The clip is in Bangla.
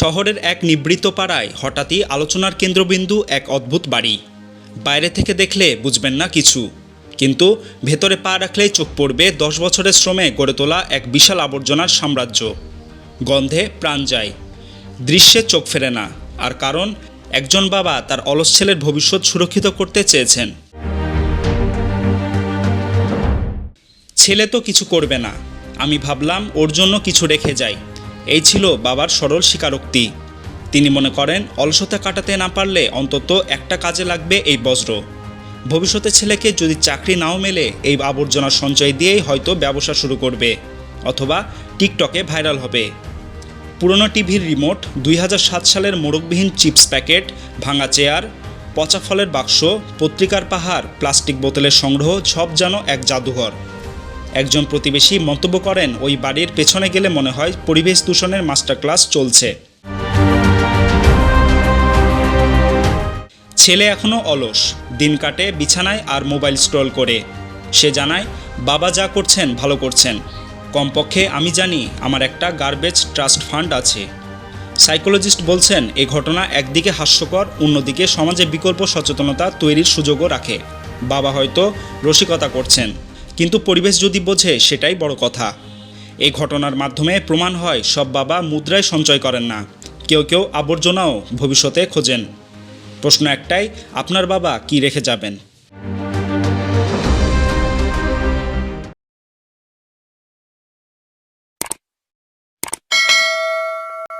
শহরের এক নিবৃত পাড়ায় হঠাৎই আলোচনার কেন্দ্রবিন্দু এক অদ্ভুত বাড়ি। বাইরে থেকে দেখলে বুঝবেন না কিছু। কিন্তু ভেতরে পা রাখলেই চোখ পড়বে দশ বছরের শ্রমে গড়ে তোলা এক বিশাল আবর্জনার সাম্রাজ্য। গন্ধে প্রাণ যায়। দৃশ্যে চোখ ফেরে না। আর কারণ, একজন বাবা তার অলস ছেলের ভবিষ্যৎ সুরক্ষিত করতে চেয়েছেন। ছেলে তো কিছু করবে না। আমি ভাবলাম, ওর জন্য কিছু রেখে যাই। এই ছিল বাবার সরল স্বীকারোক্তি। তিনি মনে করেন, অলসতা কাটাতে না পারলে অন্তত একটা কাজে লাগবে এই বজ্র। ভবিষ্যতে ছেলেকে যদি চাকরি নাও মেলে, এই আবর্জনার সঞ্চয় দিয়েই হয়তো ব্যবসা শুরু করবে, অথবা টিকটকে ভাইরাল হবে। পুরনো টিভির রিমোট, দুই হাজার সাত সালের মোড়কবিহীন চিপস প্যাকেট, ভাঙা চেয়ার, পচা ফলের বাক্স, পত্রিকার পাহাড়, প্লাস্টিক বোতলের সংগ্রহ, সব যেন এক জাদুঘর। একজন প্রতিবেশী মন্তব্য করেন, ওই বাড়ির পেছনে গেলে মনে হয় পরিবেশ দূষণের মাস্টার ক্লাস চলছে। ছেলে এখনও অলস। দিন কাটে বিছানায় আর মোবাইল স্ক্রল করে। সে জানায়, বাবা যা করছেন, ভালো করছেন। কমপক্ষে আমি জানি আমার একটা গার্বেজ ট্রাস্ট ফান্ড আছে। সাইকোলজিস্ট বলছেন, এ ঘটনা একদিকে হাস্যকর, অন্যদিকে সমাজে বিকল্প সচেতনতা তৈরির সুযোগও রাখে। বাবা হয়তো রসিকতা করছেন। কিন্তু পরিবেশ যদি বোঝে, সেটাই বড় কথা। এই ঘটনার মাধ্যমে প্রমাণ হয়, সব বাবা মুদ্রায় সঞ্চয় করেন না। কেউ কেউ আবর্জনাও ভবিষ্যতে খোঁজেন। প্রশ্ন একটাই, আপনার বাবা কি রেখে যাবেন?